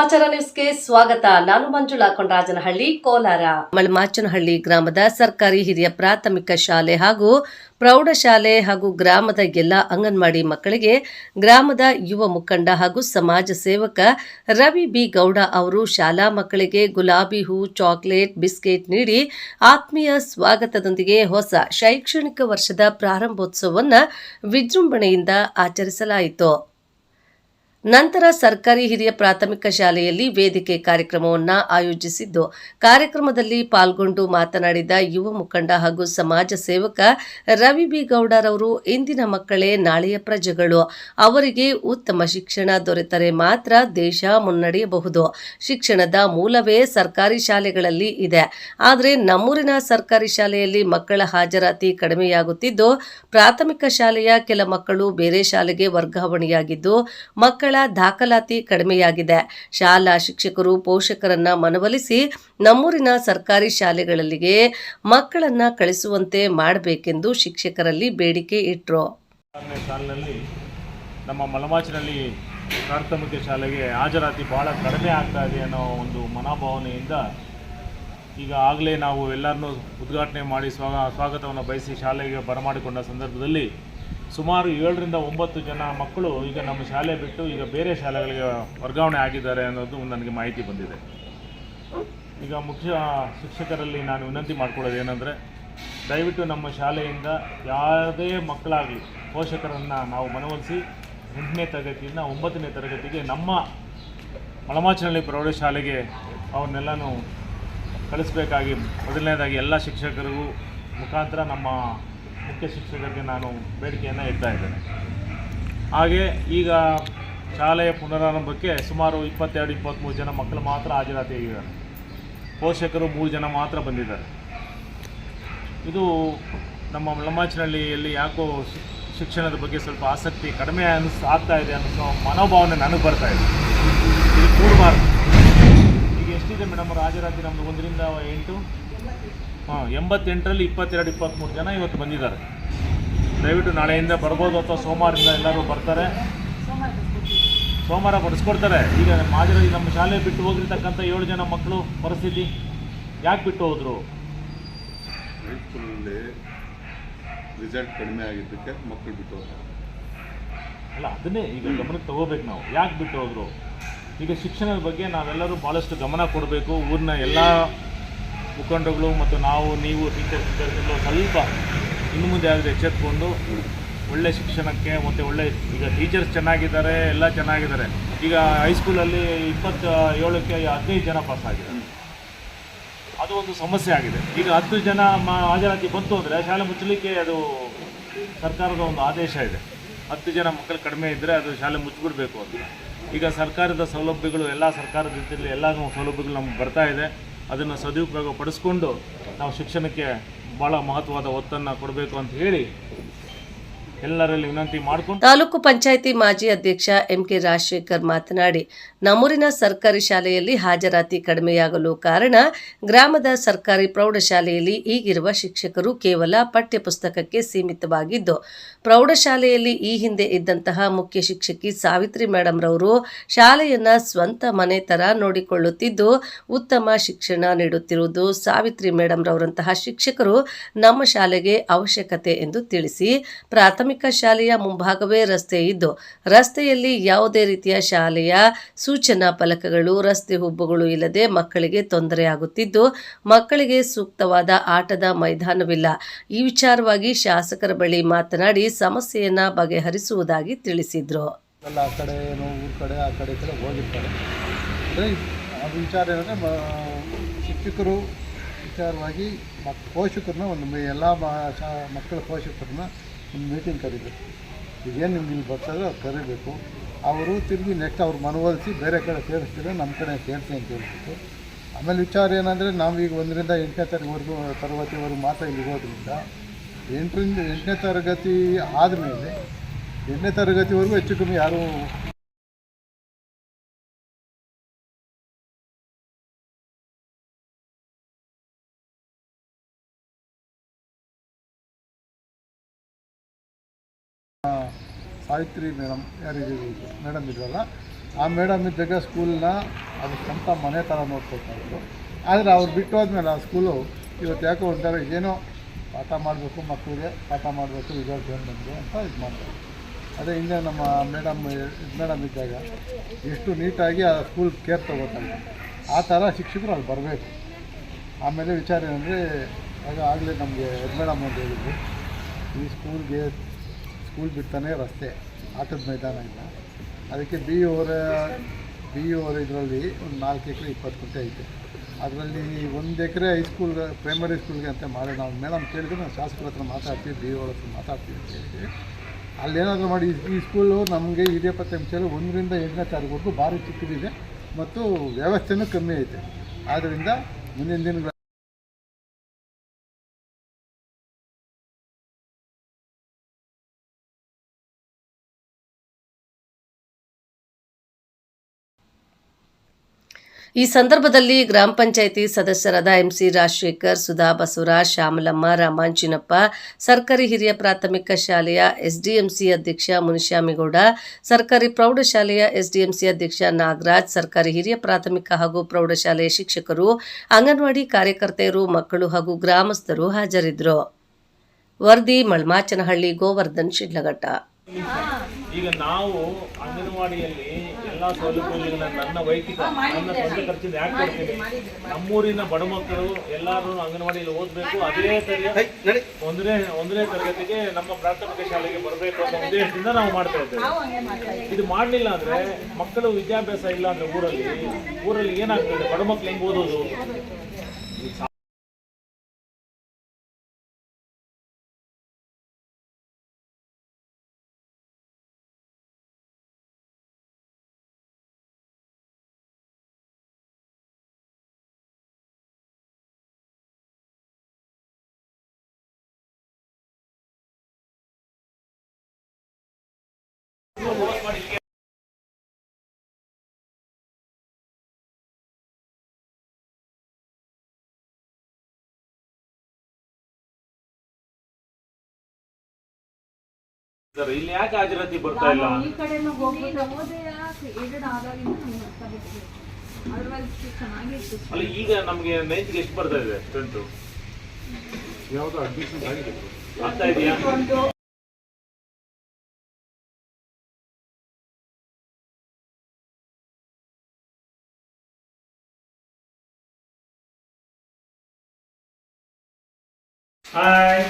ಸಮಾಚಾರ ನ್ಯೂಸ್ಗೆ ಸ್ವಾಗತ. ನಾನು ಮಂಜುಳಾ ಕೊಂಡರಾಜನಹಳ್ಳಿ ಕೋಲಾರ. ಮಳಮಾಚನಹಳ್ಳಿ ಗ್ರಾಮದ ಸರ್ಕಾರಿ ಹಿರಿಯ ಪ್ರಾಥಮಿಕ ಶಾಲೆ ಹಾಗೂ ಪ್ರೌಢಶಾಲೆ ಹಾಗೂ ಗ್ರಾಮದ ಎಲ್ಲ ಅಂಗನವಾಡಿ ಮಕ್ಕಳಿಗೆ ಗ್ರಾಮದ ಯುವ ಮುಖಂಡ ಹಾಗೂ ಸಮಾಜ ಸೇವಕ ರವಿ ಬಿ ಗೌಡ ಅವರು ಶಾಲಾ ಮಕ್ಕಳಿಗೆ ಗುಲಾಬಿ ಹೂ, ಚಾಕ್ಲೇಟ್, ಬಿಸ್ಕೆಟ್ ನೀಡಿ ಆತ್ಮೀಯ ಸ್ವಾಗತದೊಂದಿಗೆ ಹೊಸ ಶೈಕ್ಷಣಿಕ ವರ್ಷದ ಪ್ರಾರಂಭೋತ್ಸವವನ್ನು ವಿಜೃಂಭಣೆಯಿಂದ ಆಚರಿಸಲಾಯಿತು. ನಂತರ ಸರ್ಕಾರಿ ಹಿರಿಯ ಪ್ರಾಥಮಿಕ ಶಾಲೆಯಲ್ಲಿ ವೇದಿಕೆ ಕಾರ್ಯಕ್ರಮವನ್ನು ಆಯೋಜಿಸಿದ್ದು, ಕಾರ್ಯಕ್ರಮದಲ್ಲಿ ಪಾಲ್ಗೊಂಡು ಮಾತನಾಡಿದ ಯುವ ಮುಖಂಡ ಹಾಗೂ ಸಮಾಜ ಸೇವಕ ರವಿ ಬಿ ಗೌಡರವರು, ಇಂದಿನ ಮಕ್ಕಳೇ ನಾಳೆಯ ಪ್ರಜೆಗಳು. ಅವರಿಗೆ ಉತ್ತಮ ಶಿಕ್ಷಣ ದೊರೆತರೆ ಮಾತ್ರ ದೇಶ ಮುನ್ನಡೆಯಬಹುದು. ಶಿಕ್ಷಣದ ಮೂಲವೇ ಸರ್ಕಾರಿ ಶಾಲೆಗಳಲ್ಲಿ ಇದೆ. ಆದರೆ ನಮ್ಮೂರಿನ ಸರ್ಕಾರಿ ಶಾಲೆಯಲ್ಲಿ ಮಕ್ಕಳ ಹಾಜರಾತಿ ಕಡಿಮೆಯಾಗುತ್ತಿದ್ದು, ಪ್ರಾಥಮಿಕ ಶಾಲೆಯ ಕೆಲ ಮಕ್ಕಳು ಬೇರೆ ಶಾಲೆಗೆ ವರ್ಗಾವಣೆಯಾಗಿದ್ದು, ಮಕ್ಕಳ ದಾಖಲಾತಿ ಕಡಿಮೆಯಾಗಿದೆ. ಶಾಲಾ ಶಿಕ್ಷಕರು ಪೋಷಕರನ್ನ ಮನವೊಲಿಸಿ ನಮ್ಮೂರಿನ ಸರ್ಕಾರಿ ಶಾಲೆಗಳಲ್ಲಿಗೆ ಮಕ್ಕಳನ್ನ ಕಳಿಸುವಂತೆ ಮಾಡಬೇಕೆಂದು ಶಿಕ್ಷಕರಲ್ಲಿ ಬೇಡಿಕೆ ಇಟ್ಟರು ನಮ್ಮ ಮಲಮಾಚಿನಲ್ಲಿ ಪ್ರಾಥಮಿಕ ಶಾಲೆಗೆ ಹಾಜರಾತಿ ಭಾಳ ಕಡಿಮೆ ಆಗ್ತಾ ಇದೆ ಅನ್ನೋ ಒಂದು ಮನೋಭಾವನೆಯಿಂದ ಈಗ ಆಗಲೇ ನಾವು ಎಲ್ಲರನ್ನೂ ಉದ್ಘಾಟನೆ ಮಾಡಿ ಸ್ವಾಗ, ಸ್ವಾಗತವನ್ನು ಬಯಸಿ ಶಾಲೆಗೆ ಬರಮಾಡಿಕೊಂಡ ಸಂದರ್ಭದಲ್ಲಿ ಸುಮಾರು ಏಳರಿಂದ ಒಂಬತ್ತು ಜನ ಮಕ್ಕಳು ಈಗ ನಮ್ಮ ಶಾಲೆ ಬಿಟ್ಟು ಈಗ ಬೇರೆ ಶಾಲೆಗಳಿಗೆ ವರ್ಗಾವಣೆ ಆಗಿದ್ದಾರೆ ಅನ್ನೋದು ನನಗೆ ಮಾಹಿತಿ ಬಂದಿದೆ. ಈಗ ಮುಖ್ಯ ಶಿಕ್ಷಕರಲ್ಲಿ ನಾನು ವಿನಂತಿ ಮಾಡ್ಕೊಳ್ಳೋದು ಏನಂದರೆ, ದಯವಿಟ್ಟು ನಮ್ಮ ಶಾಲೆಯಿಂದ ಯಾವುದೇ ಮಕ್ಕಳಾಗಲಿ ಪೋಷಕರನ್ನು ನಾವು ಮನವೊಲಿಸಿ ಎಂಟನೇ ತರಗತಿಯಿಂದ ಒಂಬತ್ತನೇ ತರಗತಿಗೆ ನಮ್ಮ ಮಳಮಾಚನಹಳ್ಳಿ ಪ್ರೌಢಶಾಲೆಗೆ ಅವ್ರನ್ನೆಲ್ಲನೂ ಕಳಿಸ್ಬೇಕಾಗಿ, ಮೊದಲನೇದಾಗಿ ಎಲ್ಲ ಶಿಕ್ಷಕರಿಗೂ ಮುಖಾಂತರ ನಮ್ಮ ಮುಖ್ಯ ಶಿಕ್ಷಕರಿಗೆ ನಾನು ಬೇಡಿಕೆಯನ್ನು ಇಡ್ತಾ ಇದ್ದೇನೆ. ಹಾಗೆ ಈಗ ಶಾಲೆಯ ಪುನರಾರಂಭಕ್ಕೆ ಸುಮಾರು ಇಪ್ಪತ್ತೆರಡು ಇಪ್ಪತ್ತ್ಮೂರು ಜನ ಮಕ್ಕಳು ಮಾತ್ರ ಹಾಜರಾತಿಯಾಗಿದ್ದಾರೆ ಪೋಷಕರು ಮೂರು ಜನ ಮಾತ್ರ ಬಂದಿದ್ದಾರೆ. ಇದು ನಮ್ಮ ಮಳಮಾಚಿನಹಳ್ಳಿಯಲ್ಲಿ ಯಾಕೋ ಶಿಕ್ಷಣದ ಬಗ್ಗೆ ಸ್ವಲ್ಪ ಆಸಕ್ತಿ ಕಡಿಮೆ ಅನಿಸ್, ಆಗ್ತಾ ಇದೆ ಅನ್ನೋ ಮನೋಭಾವನೆ ನನಗೆ ಬರ್ತಾ ಇದೆ. ಇದು ಕೂಡಬಾರ್ದು ಈಗ ಎಷ್ಟಿದೆ ಮೇಡಮ್ ಹಾಜರಾತಿ ನಮ್ಮದು ಒಂದರಿಂದ ಎಂಟು? ಹಾಂ ಎಂಬತ್ತೆಂಟರಲ್ಲಿ ಇಪ್ಪತ್ತೆರಡು ಇಪ್ಪತ್ತ್ಮೂರು ಜನ ಇವತ್ತು ಬಂದಿದ್ದಾರೆ. ದಯವಿಟ್ಟು ನಾಳೆಯಿಂದ ಬರ್ಬೋದು ಅಥವಾ ಸೋಮವಾರದಿಂದ ಎಲ್ಲರೂ ಬರ್ತಾರೆ. ಸೋಮವಾರ ಬಡಿಸ್ಕೊಡ್ತಾರೆ ಈಗ ಮಾಜರಾಜಿ ನಮ್ಮ ಶಾಲೆ ಬಿಟ್ಟು ಹೋಗಿರ್ತಕ್ಕಂಥ ಏಳು ಜನ ಮಕ್ಕಳು ಪರಿಸ್ಥಿತಿ ಯಾಕೆ ಬಿಟ್ಟು ಹೋದರು? ರಿಸಲ್ಟ್ ಕಡಿಮೆ ಆಗಿದ್ದಕ್ಕೆ ಮಕ್ಕಳು ಬಿಟ್ಟು ಹೋಗ್ತಾರೆ ಅಲ್ಲ ಅದನ್ನೇ ಈಗ ಗಮನಕ್ಕೆ ತಗೋಬೇಕು ನಾವು. ಯಾಕೆ ಬಿಟ್ಟು ಹೋದರು? ಈಗ ಶಿಕ್ಷಣದ ಬಗ್ಗೆ ನಾವೆಲ್ಲರೂ ಭಾಳಷ್ಟು ಗಮನ ಕೊಡಬೇಕು. ಊರಿನ ಎಲ್ಲ ಮುಖಂಡಗಳು ಮತ್ತು ನಾವು, ನೀವು ಟೀಚರ್ಸ್ ಟೀಚರ್ಸ್ಗಳು ಸ್ವಲ್ಪ ಇನ್ನು ಮುಂದೆ ಆದರೆ ಎಚ್ಚೆತ್ಕೊಂಡು ಒಳ್ಳೆ ಶಿಕ್ಷಣಕ್ಕೆ ಮತ್ತು ಒಳ್ಳೆ ಈಗ ಟೀಚರ್ಸ್ ಚೆನ್ನಾಗಿದ್ದಾರೆ, ಎಲ್ಲ ಚೆನ್ನಾಗಿದ್ದಾರೆ. ಈಗ ಹೈಸ್ಕೂಲಲ್ಲಿ ಇಪ್ಪತ್ತ ಏಳಕ್ಕೆ ಹದಿನೈದು ಜನ ಪಾಸ್ ಆಗಿದೆ ಅದು ಒಂದು ಸಮಸ್ಯೆ ಆಗಿದೆ. ಈಗ ಹತ್ತು ಜನ ಹಾಜರಾತಿ ಬಂತು ಅಂದರೆ ಶಾಲೆ ಮುಚ್ಚಲಿಕ್ಕೆ ಅದು ಸರ್ಕಾರದ ಒಂದು ಆದೇಶ ಇದೆ. ಹತ್ತು ಜನ ಮಕ್ಕಳು ಕಡಿಮೆ ಇದ್ದರೆ ಅದು ಶಾಲೆ ಮುಚ್ಚಿಬಿಡಬೇಕು ಅಂತ. ಈಗ ಸರ್ಕಾರದ ಸೌಲಭ್ಯಗಳು, ಎಲ್ಲ ಸರ್ಕಾರದ ರೀತಿಯಲ್ಲಿ ಎಲ್ಲ ಸೌಲಭ್ಯಗಳು ನಮ್ಗೆ ಬರ್ತಾ ಇದೆ. ಅದನ್ನು ಸದುಪಯೋಗ ಪಡಿಸ್ಕೊಂಡು ನಾವು ಶಿಕ್ಷಣಕ್ಕೆ ಭಾಳ ಮಹತ್ವದ ಒತ್ತನ್ನು ಕೊಡಬೇಕು ಅಂತ ಹೇಳಿ ಎಲ್ಲರಲ್ಲಿ ವಿನಂತಿ ಮಾಡಿಕೊಂಡು ತಾಲೂಕು ಪಂಚಾಯಿತಿ ಮಾಜಿ ಅಧ್ಯಕ್ಷ ಎಂಕೆ ರಾಜಶೇಖರ್ ಮಾತನಾಡಿ, ನಮ್ಮೂರಿನ ಸರ್ಕಾರಿ ಶಾಲೆಯಲ್ಲಿ ಹಾಜರಾತಿ ಕಡಿಮೆಯಾಗಲು ಕಾರಣ ಗ್ರಾಮದ ಸರ್ಕಾರಿ ಪ್ರೌಢಶಾಲೆಯಲ್ಲಿ ಈಗಿರುವ ಶಿಕ್ಷಕರು ಕೇವಲ ಪಠ್ಯಪುಸ್ತಕಕ್ಕೆ ಸೀಮಿತವಾಗಿದ್ದು, ಪ್ರೌಢಶಾಲೆಯಲ್ಲಿ ಈ ಹಿಂದೆ ಇದ್ದಂತಹ ಮುಖ್ಯ ಶಿಕ್ಷಕಿ ಸಾವಿತ್ರಿ ಮೇಡಮ್ ರವರು ಶಾಲೆಯನ್ನ ಸ್ವಂತ ಮನೆ ತರ ನೋಡಿಕೊಳ್ಳುತ್ತಿದ್ದು, ಉತ್ತಮ ಶಿಕ್ಷಣ ನೀಡುತ್ತಿರುವುದು ಸಾವಿತ್ರಿ ಮೇಡಮ್ ರವರಂತಹ ಶಿಕ್ಷಕರು ನಮ್ಮ ಶಾಲೆಗೆ ಅವಶ್ಯಕತೆ ಎಂದು ತಿಳಿಸಿ ಪ್ರಾಥಮಿಕ ಶಾಲೆಯ ಮುಂಭಾಗವೇ ರಸ್ತೆ ಇದ್ದು, ರಸ್ತೆಯಲ್ಲಿ ಯಾವುದೇ ರೀತಿಯ ಶಾಲೆಯ ಸೂಚನಾ ಫಲಕಗಳು, ರಸ್ತೆ ಹುಬ್ಬುಗಳು ಇಲ್ಲದೆ ಮಕ್ಕಳಿಗೆ ತೊಂದರೆಯಾಗುತ್ತಿದ್ದು ಮಕ್ಕಳಿಗೆ ಸೂಕ್ತವಾದ ಆಟದ ಮೈದಾನವಿಲ್ಲ. ಈ ವಿಚಾರವಾಗಿ ಶಾಸಕರ ಬಳಿ ಮಾತನಾಡಿ ಸಮಸ್ಯೆಯನ್ನ ಬಗೆಹರಿಸುವುದಾಗಿ ತಿಳಿಸಿದ್ರು. ಆ ಕಡೆ ಶಿಕ್ಷಕರು ವಿಚಾರವಾಗಿ ಮಕ್, ಪೋಷಕರನ್ನ ಒಂದು ಎಲ್ಲ ಮಕ್ಕಳ ಪೋಷಕರನ್ನ ಒಂದು ಮೀಟಿಂಗ್ ಕರಿಬೇಕು. ಈಗೇನು ನಿಮ್ಗೆ ಇಲ್ಲಿ ಬರ್ತಾರೋ ಅವ್ರು ಕರಿಬೇಕು. ಅವರು ತಿರುಗಿ ನೆಕ್ಸ್ಟ್ ಅವ್ರು ಮನವೊಲಿಸಿ ಬೇರೆ ಕಡೆ ಸೇರಿಸ್ತಿದ್ರೆ ನಮ್ಮ ಕಡೆ ಸೇರಿಸಿ ಅಂತ ಹೇಳ್ಬಿಟ್ಟು. ಆಮೇಲೆ ವಿಚಾರ ಏನಂದರೆ, ನಾವೀಗ ಒಂದರಿಂದ ಎಂಟನೇ ತರಗತಿವರೆಗೂ ತರಗತಿವರೆಗೂ ಮಾತ್ರ ಇಲ್ಲಿ ಇರೋದ್ರಿಂದ, ಎಂಟರಿಂದ ಎಂಟನೇ ತರಗತಿ ಆದಮೇಲೆ, ಎಂಟನೇ ತರಗತಿವರೆಗೂ ಹೆಚ್ಚು ಕಮ್ಮಿ ಯಾರು ಸಾವಿತ್ರಿ ಮೇಡಮ್ ಯಾರಿದ್ದೀವಿ ಮೇಡಮ್ ಇದ್ರಲ್ಲ. ಆ ಮೇಡಮ್ ಇದ್ದಾಗ ಸ್ಕೂಲ್ನ ಅದು ಸ್ವಂತ ಮನೆ ಥರ ನೋಡ್ಕೊಳ್ತಾ ಇದ್ರು. ಆದರೆ ಅವ್ರು ಬಿಟ್ಟು ಹೋದ್ಮೇಲೆ ಆ ಸ್ಕೂಲು ಇವತ್ತು ಯಾಕೋ ಒಂಥರ ಏನೋ ಪಾಠ ಮಾಡಬೇಕು ಮಕ್ಕಳಿಗೆ, ಪಾಠ ಮಾಡಬೇಕು ರಿಸಲ್ಟ್ ಏನು ಬಂದರು ಅಂತ ಇದು ಮಾಡ್ತಾರೆ. ಅದೇ ಹಿಂದೆ ನಮ್ಮ ಮೇಡಮ್ ಮೇಡಮ್ ಇದ್ದಾಗ ಎಷ್ಟು ನೀಟಾಗಿ ಆ ಸ್ಕೂಲ್ ಕೇರ್ ತೊಗೋತಾರೆ ಆ ಥರ ಶಿಕ್ಷಕರು ಅಲ್ಲಿ ಬರಬೇಕು. ಆಮೇಲೆ ವಿಚಾರ ಏನಂದರೆ, ಆಗ ಆಗಲೇ ನಮಗೆ ಹೆಡ್ ಮೇಡಮ್ ಅಂತ ಹೇಳಿದ್ರು, ಈ ಸ್ಕೂಲ್ಗೆ ಸ್ಕೂಲ್ ಬಿಡ್ತಾನೆ ರಸ್ತೆ, ಆಟದ ಮೈದಾನ ಇಲ್ಲ. ಅದಕ್ಕೆ ಬಿ ಅವರ ಬಿ ಅವರ ಇದರಲ್ಲಿ ಒಂದು ನಾಲ್ಕು ಎಕರೆ, ಇಪ್ಪತ್ತು ಗುಂಟೆ ಐತೆ. ಅದರಲ್ಲಿ ಒಂದು ಎಕರೆ ಹೈಸ್ಕೂಲ್ ಪ್ರೈಮರಿ ಸ್ಕೂಲ್ಗೆ ಅಂತ ಮಾಡಿ ನಾವು ಮೇಡಮ್ ಕೇಳಿದ್ರೆ ನಾವು ಶಾಸಕರ ಹತ್ರ ಮಾತಾಡ್ತೀವಿ ಬಿ ಓರ್ ಹತ್ರ ಮಾತಾಡ್ತೀವಿ ಅಂತ ಹೇಳಿದ್ವಿ ಅಲ್ಲೇನಾದರೂ ಮಾಡಿ, ಈ- ಸ್ಕೂಲು ನಮಗೆ ಹಿರಿಯ ಅಂಶಲ್ಲಿ ಒಂದರಿಂದ ಎಂಟನೇ ತಾರೀಕುವರೆಗೂ ಭಾರಿ ಚಿಕ್ಕದಿದೆ, ಮತ್ತು ವ್ಯವಸ್ಥೆನೂ ಕಮ್ಮಿ ಐತೆ. ಆದ್ದರಿಂದ ಮುಂದಿನ ದಿನಗಳ ಈ ಸಂದರ್ಭದಲ್ಲಿ ಗ್ರಾಮ ಪಂಚಾಯಿತಿ ಸದಸ್ಯರಾದ ಎಂಸಿ ರಾಜಶೇಖರ್, ಸುಧಾ ಬಸವರಾಜ್, ಶ್ಯಾಮಲಮ್ಮ ರಾಮಾಂಚಿನಪ್ಪ ಸರ್ಕಾರಿ ಹಿರಿಯ ಪ್ರಾಥಮಿಕ ಶಾಲೆಯ ಎಸ್ಡಿಎಂಸಿ ಅಧ್ಯಕ್ಷ ಮುನಿಶ್ಯಾಮಿಗೌಡ, ಸರ್ಕಾರಿ ಪ್ರೌಢಶಾಲೆಯ ಎಸ್ಡಿಎಂಸಿ ಅಧ್ಯಕ್ಷ ನಾಗರಾಜ್, ಸರ್ಕಾರಿ ಹಿರಿಯ ಪ್ರಾಥಮಿಕ ಹಾಗೂ ಪ್ರೌಢಶಾಲೆಯ ಶಿಕ್ಷಕರು, ಅಂಗನವಾಡಿ ಕಾರ್ಯಕರ್ತೆಯರು, ಮಕ್ಕಳು ಹಾಗೂ ಗ್ರಾಮಸ್ಥರು ಹಾಜರಿದ್ದರು. ವರದಿ, ಮಳ್ಮಾಚನಹಳ್ಳಿ, ಗೋವರ್ಧನ್, ಶಿಡ್ಲಘಟ್ಟ. ಈಗ ನಾವು ಅಂಗನವಾಡಿಯಲ್ಲಿ ಎಲ್ಲಾ ಸೌಲಭ್ಯಗಳನ್ನ ನನ್ನ ವೈಯಕ್ತಿಕ ನನ್ನ ಸ್ವಂತ ಖರ್ಚಿಂದ ಯಾಕೆ ಕೊಡ್ತೀನಿ? ನಮ್ಮೂರಿನ ಬಡ ಮಕ್ಕಳು ಎಲ್ಲರೂ ಅಂಗನವಾಡಿಯಲ್ಲಿ ಓದಬೇಕು ಅದೇ ತರಗತಿ ಒಂದನೇ ಒಂದನೇ ತರಗತಿಗೆ ನಮ್ಮ ಪ್ರಾಥಮಿಕ ಶಾಲೆಗೆ ಬರಬೇಕು ಅನ್ನೋ ಉದ್ದೇಶದಿಂದ ನಾವು ಮಾಡ್ತಾ ಇದ್ದೇವೆ. ಇದು ಮಾಡಲಿಲ್ಲ ಅಂದ್ರೆ ಮಕ್ಕಳು ವಿದ್ಯಾಭ್ಯಾಸ ಇಲ್ಲ ಅಂದ್ರೆ ಊರಲ್ಲಿ. ಊರಲ್ಲಿ ಏನಾಗ್ತದೆ? ಬಡ ಮಕ್ಳು ಹೆಂಗ್ ಓದೋದು? ಸರ್ ಇಲ್ಲಿ ಯಾಕೆ ಹಾಜರಾತಿ ಬರ್ತಾ ಇಲ್ಲ? ಈ ಕಡೆನೂ ಹೋಗಿ ನವೋದಯ ಏಡೆಡ್ ಆದಾಗಿಂದ ನಮ್ಗೆ ಅರ್ಥ ಬಿಟ್ಟಿದೆ ಅದರ್ವೈಸ್ ಚೆನ್ನಾಗಿತ್ತು ಅಲ್ಲ ಈಗ ನಮ್ಗೆ ನೈನ್ತ್ಗೆ ಎಷ್ಟು ಬರ್ತಾ ಇದೆ ಯಾವುದು ಅಡ್ಮಿಷನ್ ಆಗಿದೆ. ಆಗ್ತಾ ಇದೆಯಾ? Hi.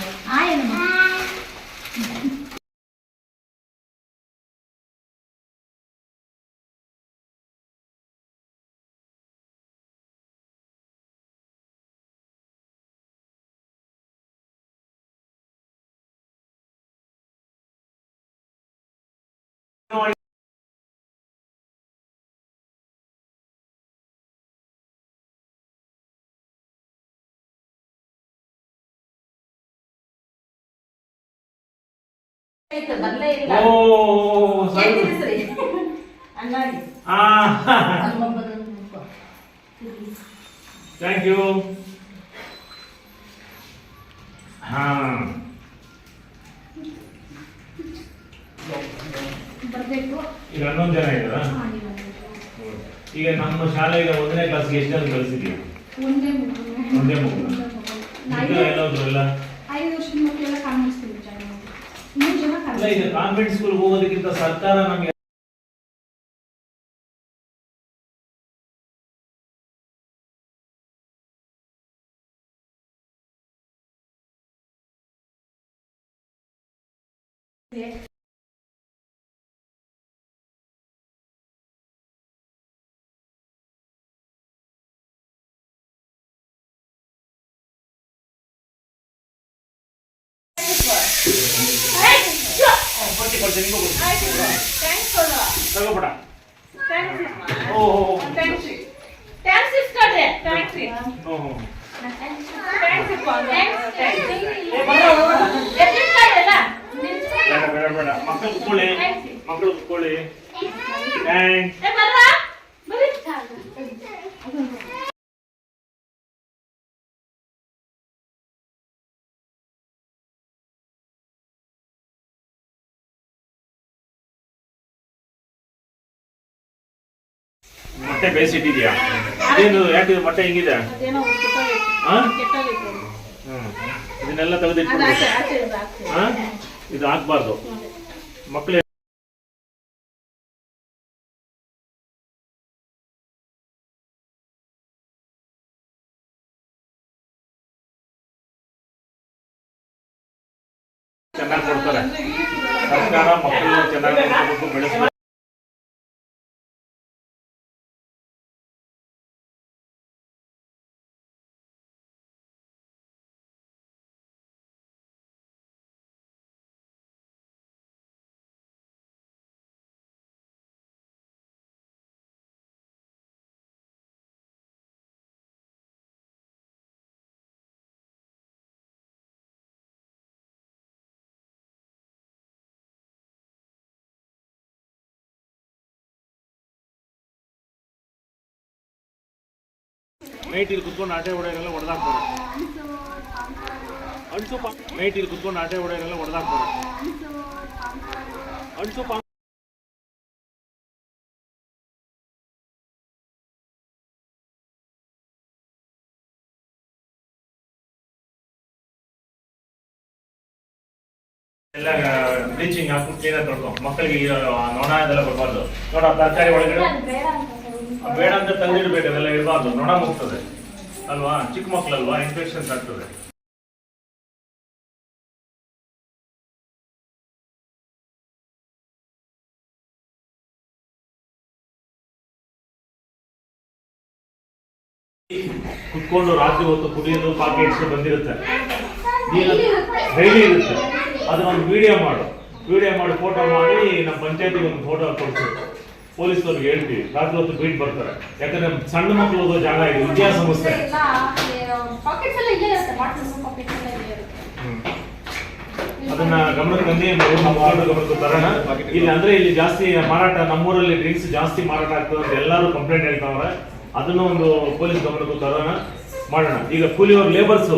Hi. ಥ್ಯಾಂಕ್ ಯು ಹಾ. ಬರಬೇಕು. ಈಗ ಹನ್ನೊಂದು ಜನ ಇದ್ದಾರಾ? ಈಗ ನಮ್ಮ ಶಾಲೆಗೆ ಒಂದನೇ ಕ್ಲಾಸ್ಗೆ ಎಷ್ಟು ಜನ ಕಳಿಸಿದ್ಯಾ ಒಂದೇ ಮಗು. ಎಲ್ಲ ಹೋದ್ರು ಎಲ್ಲ ಐದು ವರ್ಷದ ಮಕ್ಕಳೆಲ್ಲ ಕಾನ್ವೆಂಟ್ ಸ್ಕೂಲ್ ಜಾಯ್ನ್ ಮೂರು ಜನ ಅಲ್ಲ ಈಗ ಕಾನ್ವೆಂಟ್ ಕಾನ್ವೆಂಟ್ ಸ್ಕೂಲ್ ಹೋಗೋದಕ್ಕಿಂತ ಸರ್ಕಾರ ನಮಗೆ ಪಟ್ಟಿ ಕೊಡ್ತೀನಿ ನಿಂಗೂ. ತಗೋಬೇಡ. Oh thanks oh, oh. ಬೇಡ ಬೇಡ ಬೇಡ. ಮಕ್ಕಳು ಕುತ್ಕೊಳ್ಳಿ. ಮಕ್ಕಳು ಕುತ್ಕೊಳ್ಳಿ. ಥ್ಯಾಂಕ್ಸ್ ಮೊಟ್ಟೆ ಬೇಯಿಸಿಟ್ಟಿದ್ಯಾ? ಅದೇನು ಯಾಕೆ ಮೊಟ್ಟೆ ಹಿಂಗಿದೆ? ಇದನ್ನೆಲ್ಲ ತೆಗೆದಿಟ್ಟು. ಹಾ ಇದು ಹಾಕ್ಬಾರ್ದು. ಮಕ್ಕಳು ಚೆನ್ನಾಗಿ ಕೊಡ್ತಾರೆ. ಸರ್ಕಾರ ಮಕ್ಕಳನ್ನ ಚೆನ್ನಾಗಿ ಬೆಳೆಸಬೇಕು. ನೈಟ್ ಇಲ್ಲಿ ಕುತ್ಕೊಂಡು ಆಟೆ ಹೊಡೆಯೋರೆಲ್ಲ ಹೊಡೆದಾಕ್ತಾರೆ ಅಣ್ಸು ಪಾ ನೈಟ್ ಇಲ್ಲಿ ಕುತ್ಕೊಂಡು ಆಟೆ ಹೊಡೆಯೋರೆಲ್ಲ ಹೊಡೆದಾಕ್ತಾರೆ ಅಣ್ಸು ಪಾ ಎಲ್ಲ ಬ್ಲೀಚಿಂಗ್ ಹಾಕ್ಬಿಟ್ಟು ಕ್ಲೀನಾಗಿ ತೊಳ್ಕೊ ಮಕ್ಕಳಿಗೆ ಈ ನೊಣ ಇದೆಲ್ಲ ಬರಬಾರ್ದು ನೋಡ ತರಕಾರಿ ಒಳಗಡೆ ಬೇಡ ಅಂತ ತಂದಿಡ್ಬೇಕು ಅದೆಲ್ಲ ಇರಬಾರ್ದು. ನೊಣ ಹೋಗ್ತದೆ ಅಲ್ವಾ? ಚಿಕ್ಕ ಮಕ್ಕಳಲ್ವಾ ಇನ್ಫೆಕ್ಷನ್ಸ್ ಆಗ್ತದೆ. ಕುತ್ಕೊಂಡು ರಾತ್ರಿ ಹೊತ್ತು ಕುಡಿಯೋದು ಪಾಕೆಟ್ಸ್ ಬಂದಿರುತ್ತೆ. ಡೈಲಿ ಇರುತ್ತೆ. ಅದನ್ನ ಒಂದು ವಿಡಿಯೋ ಮಾಡು. ವಿಡಿಯೋ ಮಾಡಿ ಫೋಟೋ ಮಾಡಿ, ನಮ್ಮ ಪಂಚಾಯತಿಗೆ ಒಂದು ಫೋಟೋ ಕೊಡ್ತು ಪೊಲೀಸ್ನವ್ರಿಗೆ ಹೇಳ್ತೀವಿ. ರಾತ್ರಿ ಹೊತ್ತು ಬೀಟ್ ಬರ್ತಾರೆ. ಯಾಕಂದ್ರೆ ಸಣ್ಣ ಮಕ್ಕಳು ಓದೋ ಜಾಗ ಇದೆ ವಿದ್ಯಾಸಂಸ್ಥೆ ಅದನ್ನ ಗಮನಕ್ಕೆ ಬಂದು ವಾರ್ಡ್ ಗಮನಕ್ಕೆ ತರೋಣ. ಇಲ್ಲಿ ಅಂದ್ರೆ ಇಲ್ಲಿ ಜಾಸ್ತಿ ಮಾರಾಟ ನಮ್ಮೂರಲ್ಲಿ ಡ್ರಿಂಕ್ಸ್ ಜಾಸ್ತಿ ಮಾರಾಟ ಆಗ್ತದೆ ಅಂತ ಎಲ್ಲರೂ ಕಂಪ್ಲೇಂಟ್ ಹೇಳ್ತಾವ್ರೆ. ಅದನ್ನು ಒಂದು ಪೊಲೀಸ್ ಗಮನಕ್ಕೂ ತರೋಣ. ಮಾಡೋಣ. ಈಗ ಕೂಲಿಯವ್ರ ಲೇಬರ್ಸ್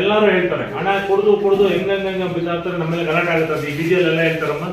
ಎಲ್ಲರೂ ಹೇಳ್ತಾರೆ. ಹಣ ಕುಡಿದು ಕುಡಿದು ಹೆಂಗ್ ಹೆಂಗ್ ಬಿದ್ದಾಗ್ತಾರೆ ನಮ್ಮೆಲ್ಲ ಗಲಾಟೆ ಆಗುತ್ತೆ ಈ ಬಿಜಿಯಲ್ಲೆಲ್ಲ ಹೇಳ್ತಾರಮ್ಮ.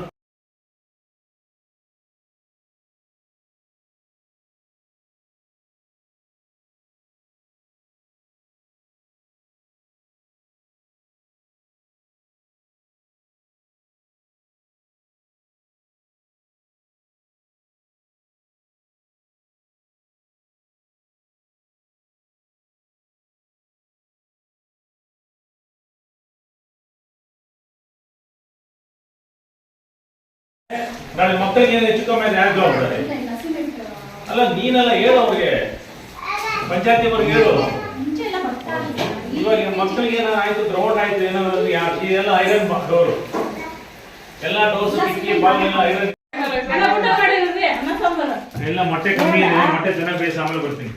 ನಾಳೆ ಮಕ್ಕಳಿಗೆ ಏನು ಹೆಚ್ಚು ಕಮ್ಮಿ ಯಾಕೆ ಯಾರು ಜವಾಬ್ದಾರಿ ಅಲ್ಲ ನೀನೆಲ್ಲ ಹೇಳು ಅವ್ರಿಗೆ. ಪಂಚಾಯತಿ ಅವ್ರಿಗೆ ಹೇಳು. ಇವಾಗ ಮಕ್ಕಳಿಗೆ ಏನಾದ್ರು ಆಯ್ತು ಗ್ರೌಂಡ್ ಆಯ್ತು ಏನಾದ್ರು ಯಾಕೆ ಎಲ್ಲ ಐರನ್ ಡೋರು. ಎಲ್ಲ ಡೋರ್ಸ್ ಕಿಟಕಿ ಬಾಗಿಲು ಐರನ್ ಎಲ್ಲ ಮೊಟ್ಟೆ ಕಮ್ಮಿ ಇದೆ ಮೊಟ್ಟೆ ಚೆನ್ನಾಗಿ ಬೇಯಿಸಿ ಆಮೇಲೆ ಬರ್ತೀನಿ